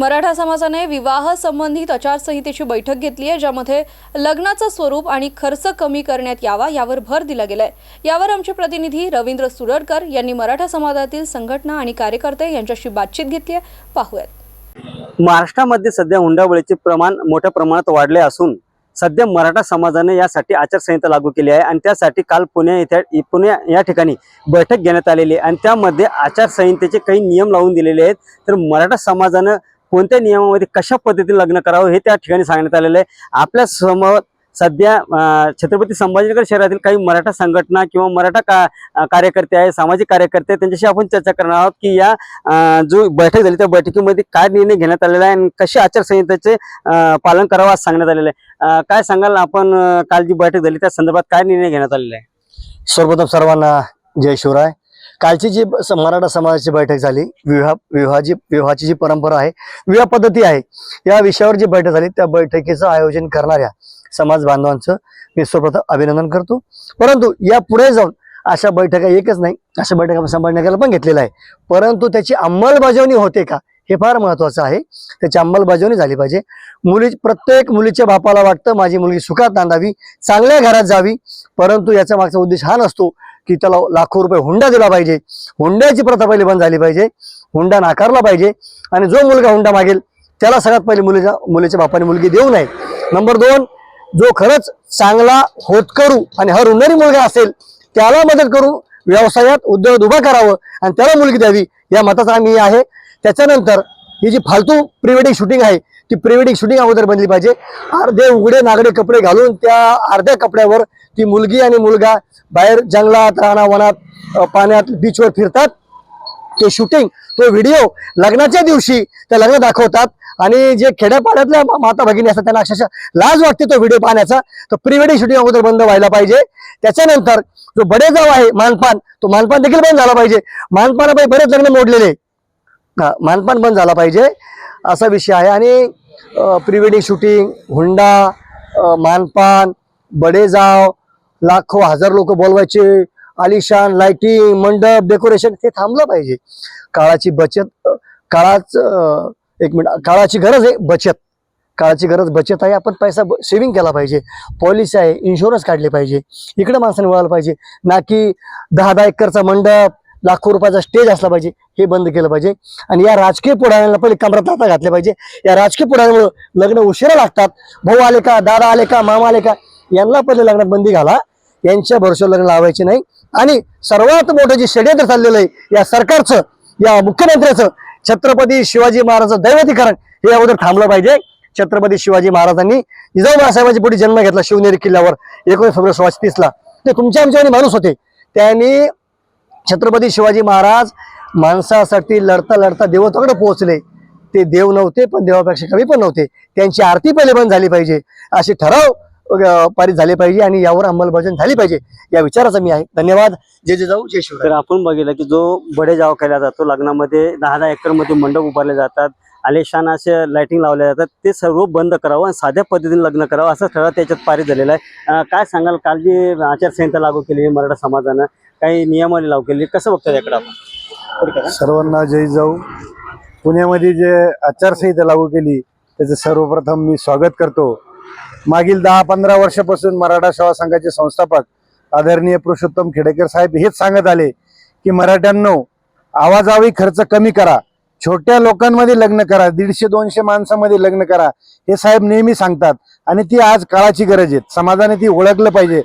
मराठा समाजाने विवाह संबंधित आचारसंहितेची बैठक घेतली आहे ज्यामध्ये लग्नाचं स्वरूप आणि खर्च कमी करण्यात यावा यावर भर दिला गेलाय. यावर आमचे प्रतिनिधी रवींद्र सुरडकर यांनी मराठा समाजातील संघटना आणि कार्यकर्ते यांच्याशी बातचीत घेतली आहे. पाहूयात. महाराष्ट्रामध्ये सध्या हुंडाबळीचे प्रमाण मोठ्या प्रमाणात वाढले असून सध्या मराठा समाजाने यासाठी आचारसंहिता लागू केली आहे आणि त्यासाठी काल पुणे येथे पुणे या ठिकाणी बैठक घेण्यात आलेली आहे. आणि त्यामध्ये आचारसंहितेचे काही नियम लावून दिलेले आहेत. तर मराठा समाजानं कोणत्या नियमामध्ये कशा पद्धतीने लग्न करावं हे त्या ठिकाणी सांगण्यात आलेलं आहे. आपल्यासमोर सध्या छत्रपती संभाजीनगर शहरातील काही मराठा संघटना किंवा मराठा का कार्यकर्ते आहे सामाजिक कार्यकर्ते आहेत त्यांच्याशी आपण चर्चा करणार आहोत की या जो बैठक झाली त्या बैठकीमध्ये काय निर्णय घेण्यात आलेला आहे आणि कशी आचारसंहितेचे पालन करावं असं सांगण्यात आलेलं आहे. काय सांगाल आपण काल जी बैठक झाली त्या संदर्भात काय निर्णय घेण्यात आलेला आहे? सर्वप्रथम सर्वांना जय शिवराय. कालची जी मराठा समाजाची बैठक झाली विवाह विवाहाची विवाहाची जी परंपरा आहे विवाह पद्धती आहे या विषयावर जी बैठक झाली त्या बैठकीचं आयोजन करणाऱ्या समाज बांधवांचं मी सर्वप्रथम अभिनंदन करतो. परंतु या पुढे जाऊन अशा बैठका एकच नाही अशा बैठका आपण संभाजीनगरला पण घेतलेल्या आहे परंतु त्याची अंमलबजावणी होते का हे फार महत्वाचं आहे. त्याची अंमलबजावणी झाली पाहिजे. मुली प्रत्येक मुलीच्या बापाला वाटतं माझी मुलगी सुखात नांदावी चांगल्या घरात जावी परंतु याचा मागचा उद्देश हा नसतो की त्याला लाखो रुपये हुंडा दिला पाहिजे. हुंड्याची प्रथा पहिली बंद झाली पाहिजे. हुंडा नाकारला पाहिजे. आणि जो मुलगा हुंडा मागेल त्याला सगळ्यात पहिले मुलीच्या मुलीच्या बापाने मुलगी देऊ नये. नंबर दोन जो खरंच चांगला होतकरू आणि हर हुंडारी मुलगा असेल त्याला मदत करू व्यवसायात उद्योग उभा करावं आणि त्याला मुलगी द्यावी या मताचा आम्ही आहे. त्याच्यानंतर ही जी फालतू प्री वेडिंग शूटिंग आहे ती प्री वेडिंग शूटिंग अगोदर बनली पाहिजे. अर्धे उघडे नागडे कपडे घालून त्या अर्ध्या कपड्यावर ती मुलगी आणि मुलगा बाहेर जंगलात रानावनात पाण्यात बीचवर फिरतात. ते शूटिंग तो व्हिडिओ लग्नाच्या दिवशी त्या लग्न दाखवतात आणि जे खेड्यापाड्यातल्या माता भगिनी असतात त्यांना अक्षरशः लाज वाटते तो व्हिडिओ पाहण्याचा. तो प्री वेडिंग शूटिंग अगोदर बंद व्हायला पाहिजे. त्याच्यानंतर जो बडेजाव आहे मानपान तो मानपान देखील बंद झाला पाहिजे. मानपानापाई बरेच लग्न मोडलेले. मानपान बंद झाला पाहिजे. असा विषय आहे आणि प्री वेडिंग शूटिंग हुंडा मानपान बडेजाव लाखो हजार लोक बोलवायचे आलिशान लाइटिंग मंडप डेकोरेशन हे थांबलं पाहिजे. काळाची बचत काळाच एक मिनिट काळाची गरज आहे बचत. काळाची गरज बचत आहे आपण पैसा सेव्हिंग केला पाहिजे. पॉलिसी आहे इन्शुरन्स काढले पाहिजे. इकडे माणसाने वळायला पाहिजे. ना की दहा दहा एकरचा मंडप लाखो रुपयाचा स्टेज असला पाहिजे हे बंद केलं पाहिजे. आणि या राजकीय पुढाऱ्यांना पहिले कमरात आता घातले पाहिजे. या राजकीय पुढाऱ्यांमुळे लग्न उशिरा लागतात. भाऊ आले का दादा आले का मामा आले का यांना पहिले लग्नात बंदी घाला. यांच्या भरोश्यावर लग्न लावायचे नाही. आणि सर्वात मोठं जे षडयंत्र चाललेलं आहे या सरकारचं या मुख्यमंत्र्याचं छत्रपती शिवाजी महाराजांचं दैवतीकरण हे अगोदर थांबलं पाहिजे. छत्रपती शिवाजी महाराजांनी जिजाऊ बाळासाहेबांच्या पुढे जन्म घेतला शिवनेरी किल्ल्यावर एकोणीस फेब्रुवारी सोळाशे तीसला. ते तुमच्या आमच्या माणूस होते. त्यांनी छत्रपती शिवाजी महाराज माणसासाठी लढता लढता देवत्वाकडे पोहोचले. ते देव नव्हते पण देवापेक्षा कमी पण नव्हते. त्यांची आरती पहिले बंद झाली पाहिजे. असे ठराव पारित झाले पाहिजे आणि यावर अंमलबजावणी झाली पाहिजे. या विचाराचा मी आहे. धन्यवाद. जय जय जाऊ. जय शिव तर आपण बघितलं की जो बडे जाव केला जातो लग्नामध्ये दहा दहा एकरमध्ये मंडप उभारले जातात आलेशान असे लायटिंग लावल्या जातात ते सर्व बंद करावं आणि साध्या पद्धतीने लग्न करावं असं ठराव त्याच्यात पारित झालेलं आहे. काय सांगाल? काल जी आचारसंहिता लागू केली आहे मराठा समाजानं काही नियमावली लागू केली कसं बघतो त्याकडे आपण? सर्वांना जय जाऊ. पुण्यामध्ये जे आचारसंहिता लागू केली त्याचं सर्वप्रथम मी स्वागत करतो. मागील दहा पंधरा वर्षापासून मराठा सेवा संघाचे संस्थापक आदरणीय पुरुषोत्तम खेडेकर साहेब हेच सांगत आले की मराठ्यांनो आवाजावी खर्च कमी करा. छोट्या लोकांमध्ये लग्न करा. दीडशे दोनशे माणसामध्ये लग्न करा. हे साहेब नेहमी सांगतात. आणि ती आज काळाची गरज आहे. समाजाने ती ओळखलं पाहिजे.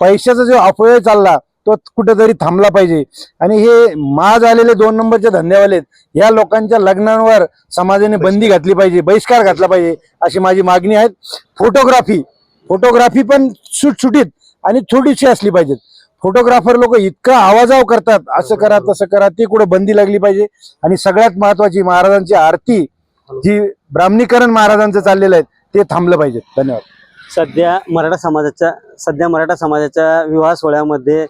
पैशाचा जो अपव्यय चालला तो कुठेतरी थांबला पाहिजे. आणि हे माज आलेले दोन नंबरचे धंदेवाले आहेत, या लोकांच्या लग्नांवर समाजाने बंदी घातली पाहिजे बहिष्कार घातला पाहिजे अशी माझी मागणी आहे. फोटोग्राफी फोटोग्राफी पण सुटसुटीत आणि थोडीशी असली पाहिजेत. फोटोग्राफर लोक इतका आवाजाव करतात असं करा तसं करा ती कुठे बंदी लागली पाहिजे. आणि सगळ्यात महत्वाची महाराजांची आरती जी ब्राह्मणीकरण महाराजांचं चाललेलं आहे ते थांबलं पाहिजे. धन्यवाद. सध्या मराठा समाजाच्या सध्या मराठा समाजाच्या विवाह सोहळ्यामध्ये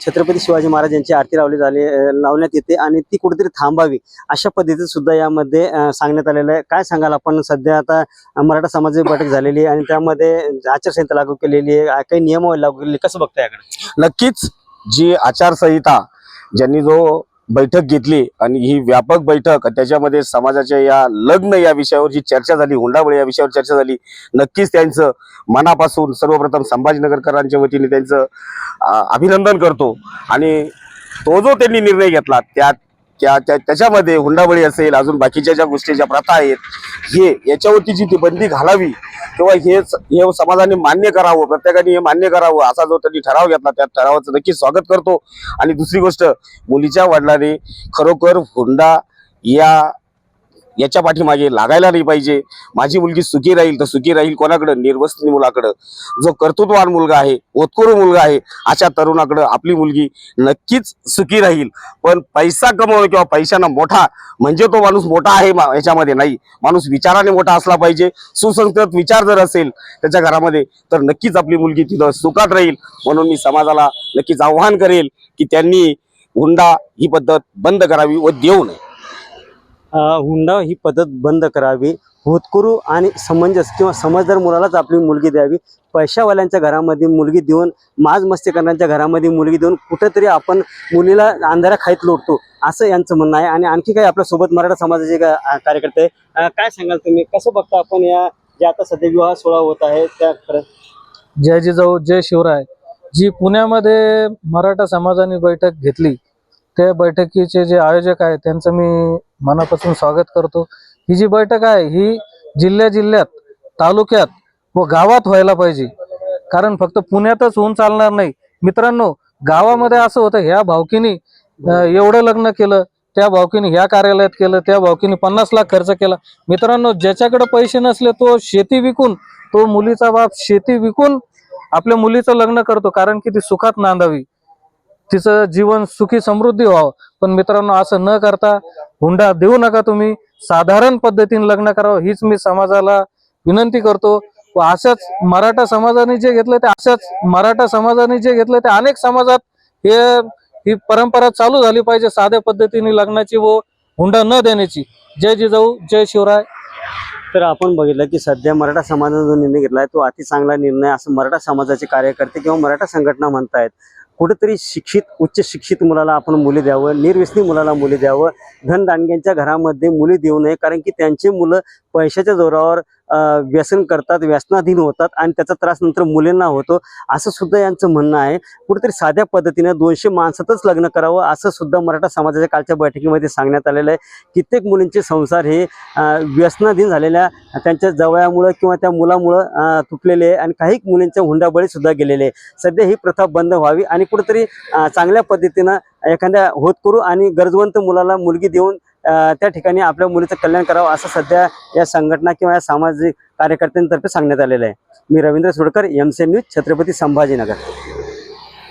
छत्रपती शिवाजी महाराज यांची आरती लावली झाली लावण्यात येते आणि ती कुठेतरी थांबावी अशा पद्धतीचं सुद्धा यामध्ये सांगण्यात आलेलं आहे. काय सांगाल आपण? सध्या आता मराठा समाजाची बैठक झालेली आहे आणि त्यामध्ये आचारसंहिता लागू केलेली आहे. काही नियमावली लागू केलेली कसं बघताय याकडे? नक्कीच जी आचारसंहिता ज्यांनी जो बैठक घेतली आणि ही व्यापक बैठक त्याच्यामध्ये समाजाच्या या लग्न या विषयावर जी चर्चा झाली हुंडावळी या विषयावर चर्चा झाली नक्कीच त्यांचं मनापासून सर्वप्रथम संभाजीनगरकरांच्या वतीने त्यांचं अभिनंदन करतो. आणि तो जो त्यांनी निर्णय घेतला त्यात त्या त्या- त्याच्यामध्ये हुंडाबळी असेल अजून बाकीच्या ज्या गोष्टी ज्या प्रथा आहेत हे याच्यावरती जी ती बंदी घालावी किंवा हे हे समाजाने मान्य करावं प्रत्येकाने हे मान्य करावं असा जो त्यांनी ठराव घेतला त्या ठरावाचं नक्की स्वागत करतो. आणि दुसरी गोष्ट मुलीच्या वडिलांनी खरोखर हुंडा या याच्या पाठीमागे लागायला नाही पाहिजे. माझी मुलगी सुखी राहील तर सुखी राहील कोणाकडं? निर्वस्त्री मुलाकडं. जो कर्तृत्ववान मुलगा आहे ओतकोरू मुलगा आहे अशा तरुणाकडं आपली मुलगी नक्कीच सुखी राहील. पण पैसा कमवणं किंवा पैशानं मोठा म्हणजे तो माणूस मोठा आहे मा- याच्यामध्ये नाही. माणूस विचाराने मोठा असला पाहिजे. सुसंस्कृत विचार जर असेल त्याच्या घरामध्ये तर नक्कीच आपली मुलगी तिथं सुखात राहील. म्हणून मी समाजाला नक्कीच आव्हान करेल की त्यांनी हुंडा ही पद्धत बंद करावी व देऊ नये. हुंडा ही पद्धत बंद करावी भूतकुरू आणि समंजस किंवा समजदार मुलालाच आपली मुलगी द्यावी. पैशावाल्यांच्या घरामध्ये मुलगी देऊन माज मस्ती करण्याच्या घरामध्ये मुलगी देऊन कुठेतरी आपण मुलीला अंधारा खाईत लोटतो असं यांचं म्हणणं आहे. आणि आणखी काही आपल्यासोबत मराठा समाजाचे कार्यकर्ते काय सांगाल तुम्ही? कसं बघता आपण या जे आता सध्या विवाह सोहळा होत आहे त्या खरं जय जिजाऊ जय शिवराय. जी पुण्यामध्ये मराठा समाजाने बैठक घेतली त्या बैठकीचे जे आयोजक आहेत त्यांचं मी मनापासून स्वागत करतो. ही जी बैठक आहे ही जिल्ह्या जिल्ह्यात तालुक्यात व गावात व्हायला पाहिजे. कारण फक्त पुण्यातच होऊन चालणार नाही. मित्रांनो गावामध्ये असं होतं ह्या भावकीनी एवढं लग्न केलं त्या भावकीने ह्या कार्यालयात केलं त्या भावकीने पन्नास लाख खर्च केला. मित्रांनो ज्याच्याकडे पैसे नसले तो शेती विकून तो मुलीचा बाप शेती विकून आपल्या मुलीचं लग्न करतो. कारण की ती सुखात नांदावी. तिचं जीवन सुखी समृद्धी व्हावं. पण मित्रांनो असं न करता हुंडा देऊ नका तुम्ही. साधारण पद्धतीने लग्न करावं हीच मी समाजाला विनंती करतो. व अशाच मराठा समाजाने जे घेतलं ते अशाच मराठा समाजाने जे घेतलं ते अनेक समाजात हे ही परंपरा चालू झाली पाहिजे साध्या पद्धतीने लग्नाची व हुंडा न देण्याची. जय जिजाऊ जय शिवराय. तर आपण बघितलं की सध्या मराठा समाजाचा जो निर्णय घेतला आहे तो अति चांगला निर्णय असं मराठा समाजाचे कार्यकर्ते किंवा मराठा संघटना म्हणतायत. कुठेतरी शिक्षित उच्च शिक्षित मुलाला आपण मुली द्यावं निर्व्यसनी मुलाला मुली द्यावं. धनदानग्यांच्या घरामध्ये मुली देऊ नये कारण की त्यांची मुलं पैशाच्या जोरावर व्यसन करतात व्यसनाधीन होतात आणि त्याचा त्रास नंतर मुलींना होतो असं सुद्धा यांचं म्हणणं आहे. कुठेतरी साध्या पद्धतीने दोनशे माणसातच लग्न करावं असं सुद्धा मराठा समाजाच्या कालच्या बैठकीमध्ये सांगण्यात आलेलं आहे. कित्येक मुलींचे संसार हे व्यसनाधीन झालेल्या त्यांच्या जवळामुळं किंवा त्या मुलामुळं तुटलेले आहे आणि काही मुलींच्या हुंडाबळी सुद्धा गेलेले आहे. सध्या ही प्रथा बंद व्हावी आणि कुठेतरी चांगल्या पद्धतीनं एखाद्या होत करू आणि गरजवंत मुलाला मुलगी देऊन त्या ठिकाणी आपल्या मुलीचं कल्याण करावं असं सध्या या संघटना किंवा या सामाजिक कार्यकर्त्यांतर्फे सांगण्यात आलेलं आहे. मी रवींद्र सुडकर एम न्यूज छत्रपती संभाजीनगर.